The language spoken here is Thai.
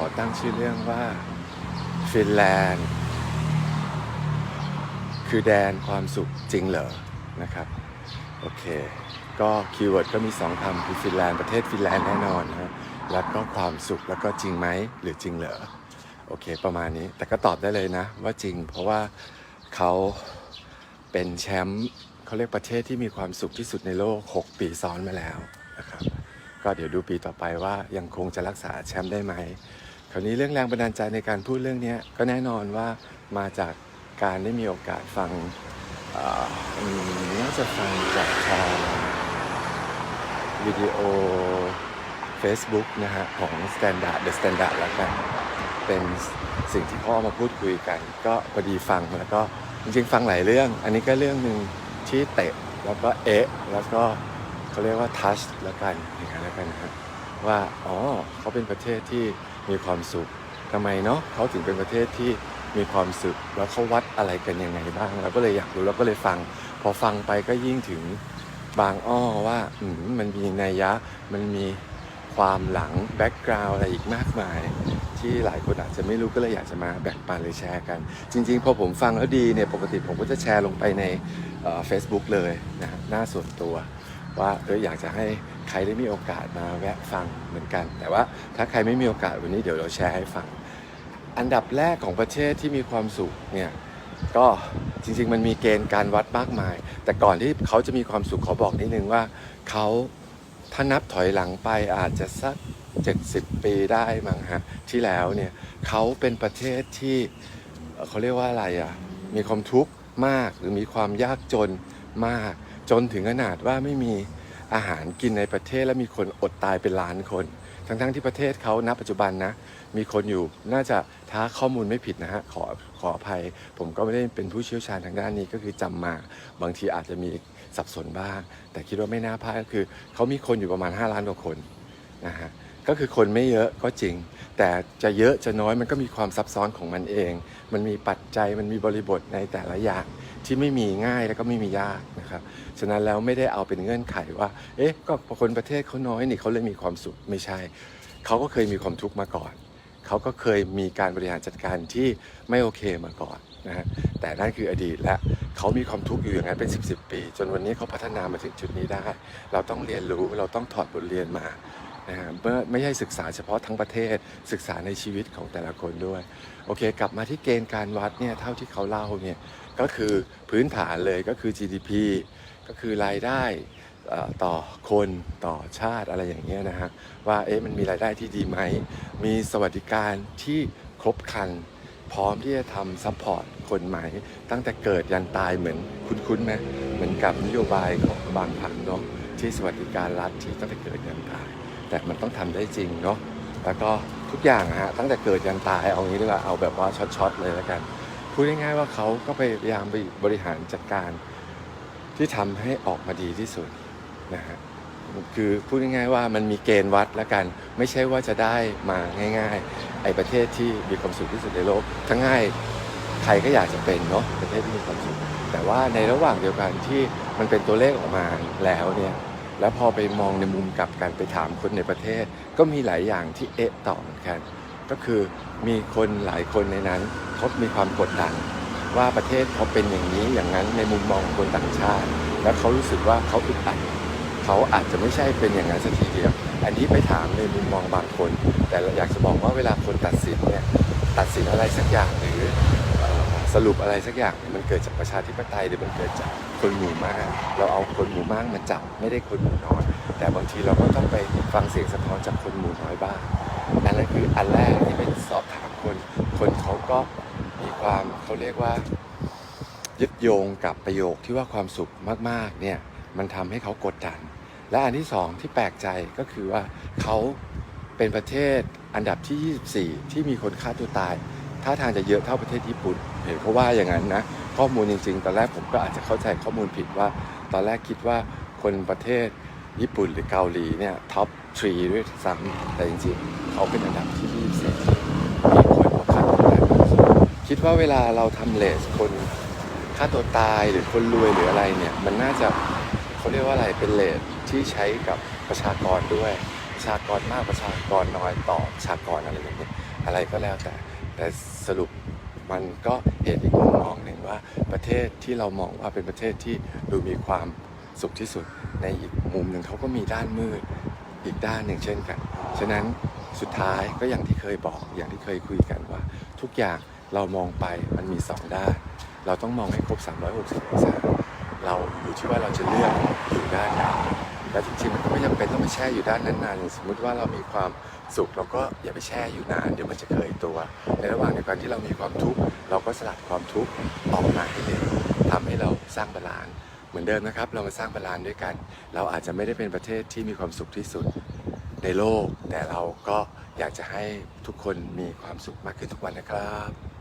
ขอตั้งชื่อเรื่องว่าฟินแลนด์ คือแดนความสุขจริงเหรอนะครับ โอเค ก็คีย์เวิร์ดก็มีสองคำคือฟินแลนด์ประเทศฟินแลนด์แน่นอนนะแล้วก็ความสุขแล้วก็จริงไหมหรือจริงเหรอโอเค ประมาณนี้แต่ก็ตอบได้เลยนะ ว่าจริง เพราะว่าเขาเป็นแชมป์เขาเรียกประเทศที่มีความสุขที่สุดในโลก 6 ปีซ้อนมาแล้วนะครับ ก็เดี๋ยวดูปีต่อไปว่ายังคงจะรักษาแชมป์ได้ไหม ราวนี้เรื่องแรงบันดาลใจในการพูดเรื่องนี้ก็แน่นอนว่ามาจากการได้มีโอกาสฟังน่าจะฟังจากทางวิดีโอ Facebook นะฮะของ Standard The Standard แล้วกัน เป็นสิ่งที่เขาเอมาพูดคุยกัน ก็พอดีฟังแล้วก็จริงๆฟังหลายเรื่อง อันนี้ก็เรื่องหนึ่งที่เตะแล้วก็เอะแล้วก็เขาเรียกว่าทัชแล้วกันอย่างนั้นแล้วกันนะครับว่า อ๋อเขาเป็นประเทศที่ มีความสุขทำไมเนาะเขาถึงเป็นประเทศที่มีความสุขแล้วเขาวัดอะไรกันยังไงบ้างเราก็เลยอยากรู้แล้วก็เลยฟัง พอฟังไปก็ยิ่งถึงบางอ้อว่าอืมมันมีนัยยะมันมีความหลังแบ็กกราวอะไรอีกมากมาย ที่หลายคนอาจจะไม่รู้ก็เลยอยากจะมาแบ่งปันหรือแชร์กัน จริง ๆ พอผมฟังแล้วดีเนี่ยปกติผมก็จะแชร์ลงไปในเฟซบุ๊กเลยนะหน้าส่วนตัว ว่าเอออยากจะให้ใครได้มีโอกาสมาแวะฟังเหมือนกัน แต่ว่าถ้าใครไม่มีโอกาสวันนี้เดี๋ยวเราแชร์ให้ฟัง อันดับแรกของประเทศที่มีความสุขเนี่ยก็จริงๆ มันมีเกณฑ์การวัดมากมาย แต่ก่อนที่เขาจะมีความสุขขอบอกนิดนึงว่าเขาถ้านับถอยหลังไปอาจจะสัก 70 ปีได้มั้งฮะที่แล้วเนี่ยเขาเป็นประเทศที่เอ่อเขาเรียกว่าอะไรอะมีความทุกข์มากหรือมีความยากจนมาก จนถึงขนาดว่าไม่มีอาหารกินในประเทศและมีคนอดตายเป็นล้านคน ทั้งๆที่ประเทศเขาณปัจจุบันนะ มีคนอยู่น่าจะถ้าข้อมูลไม่ผิดนะฮะขอขออภัย ผมก็ไม่ได้เป็นผู้เชี่ยวชาญทางด้านนี้ก็คือจำมา บางทีอาจจะมีสับสนบ้าง แต่คิดว่าไม่น่าพลาดก็คือ เขามีคนอยู่ประมาณ 5 ล้านกว่าคนนะฮะก็คือคนไม่เยอะก็จริง แต่จะเยอะจะน้อยมันก็มีความซับซ้อนของมันเอง มันมีปัจจัยมันมีบริบทในแต่ละอย่าง ที่ไม่มีง่ายแล้วก็ไม่มียากนะครับ ฉะนั้นแล้วไม่ได้เอาเป็นเงื่อนไขว่า เอ๊ะ ก็คนประเทศเขาน้อยนี่เขาเลยมีความสุขไม่ใช่ เขาก็เคยมีความทุกข์มาก่อน เขาก็เคยมีการบริหารจัดการที่ไม่โอเคมาก่อนนะฮะ แต่นั่นคืออดีตและเขามีความทุกข์อยู่อย่างนั้นเป็น 10บสปี จนวันนี้เขาพัฒนามาถึงจุดนี้ได้ เราต้องเรียนรู้เราต้องถอดบทเรียนมานะฮะเมื่อไม่ใช่ศึกษาเฉพาะทั้งประเทศศึกษาในชีวิตของแต่ละคนด้วย โอเค กลับมาที่เกณฑ์การวัดเนี่ยเท่าที่เขาเล่าเนี่ย ก็คือพื้นฐานเลยก็คือ GDP ก็คือรายได้ต่อคนต่อชาติอะไรอย่างเงี้ยนะฮะว่าเอ๊ะมันมีรายได้ที่ดีไหม มีสวัสดิการที่ครบครัน พร้อมที่จะทำซัพพอร์ตคนไหม ตั้งแต่เกิดยันตายเหมือนคุ้นๆไหมเหมือนกับนโยบายของบางพรรคเนาะที่สวัสดิการรัฐที่ตั้งแต่เกิดยันตาย แต่มันต้องทำได้จริงเนาะแล้วก็ทุกอย่างอะฮะตั้งแต่เกิดยันตายเอางี้ดีกว่าเอาแบบว่าช็อตๆเลยแล้วกัน พูดง่ายๆว่าเขาก็พยายามไปบริหารจัดการที่ทำให้ออกมาดีที่สุดนะฮะคือพูดง่ายๆว่ามันมีเกณฑ์วัดแล้วกัน ไม่ใช่ว่าจะได้มาง่ายๆ ไอ้ประเทศที่มีความสุขที่สุดในโลกถ้าง่ายใครก็อยากจะเป็นเนาะประเทศที่มีความสุขแต่ว่าในระหว่างเดียวกันที่มันเป็นตัวเลขออกมาแล้วเนี่ยแล้วพอไปมองในมุมกลับกันไปถามคนในประเทศ ก็มีหลายอย่างที่เอะต่อเหมือนกัน ก็คือมีคนหลายคนในนั้นเขามีความกดดัน ว่าประเทศเขาเป็นอย่างนี้อย่างนั้นในมุมมองคนต่างชาติ แล้วเขารู้สึกว่าเขาอึดอัดเขาอาจจะไม่ใช่เป็นอย่างนั้นสักทีเดียว อันนี้ไปถามในมุมมองบางคน แต่เราอยากจะบอกว่าเวลาคนตัดสินเนี่ยตัดสินอะไรสักอย่างหรืออสรุปอะไรสักอย่างเนี่ยมันเกิดจากประชาธิปไตยหรือมันเกิดจากคนหมู่มาก เราเอาคนหมู่มากมาจับไม่ได้คนหมู่น้อย แต่บางทีเราก็ต้องไปฟังเสียงสะท้อนจากคนหมู่น้อยบ้าง อันนั้นคืออันแรกที่ไปสอบถามคน คนเขาก็มีความเขาเรียกว่า ยึดโยงกับประโยคที่ว่าความสุขมากๆเนี่ยมันทำให้เขากดดัน และอันที่สองที่แปลกใจก็คือว่าเขาเป็นประเทศอันดับที่ 24 ที่มีคนฆ่าตัวตายท่าทางจะเยอะเท่าประเทศญี่ปุ่น เห็นเขาว่าอย่างนั้นนะข้อมูลจริงๆ ตอนแรกผมก็อาจจะเข้าใจข้อมูลผิดว่า ตอนแรกคิดว่าคนประเทศญี่ปุ่นหรือเกาหลีเนี่ยท็อป ทรีด้วยซ้ำแต่จริงๆเขาเป็นอันดับที่24มีคนมาฆ่าตัวตามากที่สุดคิดว่าเวลาเราทำเลสคนฆ่าตัวตายหรือคนรวยหรืออะไรเนี่ย มันน่าจะเขาเรียกว่าอะไรเป็นเลทที่ใช้กับประชากรด้วย ประชากรมากประชากรน้อยต่อประชากรอะไรอย่างเงี้ยอะไรก็แล้วแต่ แต่สรุปมันก็เห็นอีกมุมมองหนึ่งว่าประเทศที่เรามองว่าเป็นประเทศที่ดูมีความสุขที่สุดในอีกมุมหนึ่งเขาก็มีด้านมืด อีกด้านหนึ่งเช่นกัน ฉะนั้นสุดท้ายก็อย่างที่เคยบอกอย่างที่เคยคุยกันว่า ทุกอย่างเรามองไปมันมีสองด้าน เราต้องมองให้ครบ 360องศาเราอยู่ที่ว่าเราจะเลือกอยู่ด้านไหนและจริงๆมันก็ไม่จำเป็นต้องไปแช่อยู่ด้านนั้นนานอย่างสมมติว่าเรามีความสุขเราก็อย่าไปแช่อยู่นานเดี๋ยวมันจะเคยตัว ในระหว่างในการที่เรามีความทุกข์เราก็สลัดความทุกข์ออกมาให้เร็วทำให้เราสร้างบาลานซ์ มือนเดิมนะครับ เรามาสร้างบาลานซ์ด้วยกัน เราอาจจะไม่ได้เป็นประเทศที่มีความสุขที่สุดในโลก แต่เราก็อยากจะให้ทุกคนมีความสุขมากขึ้นทุกวันนะครับ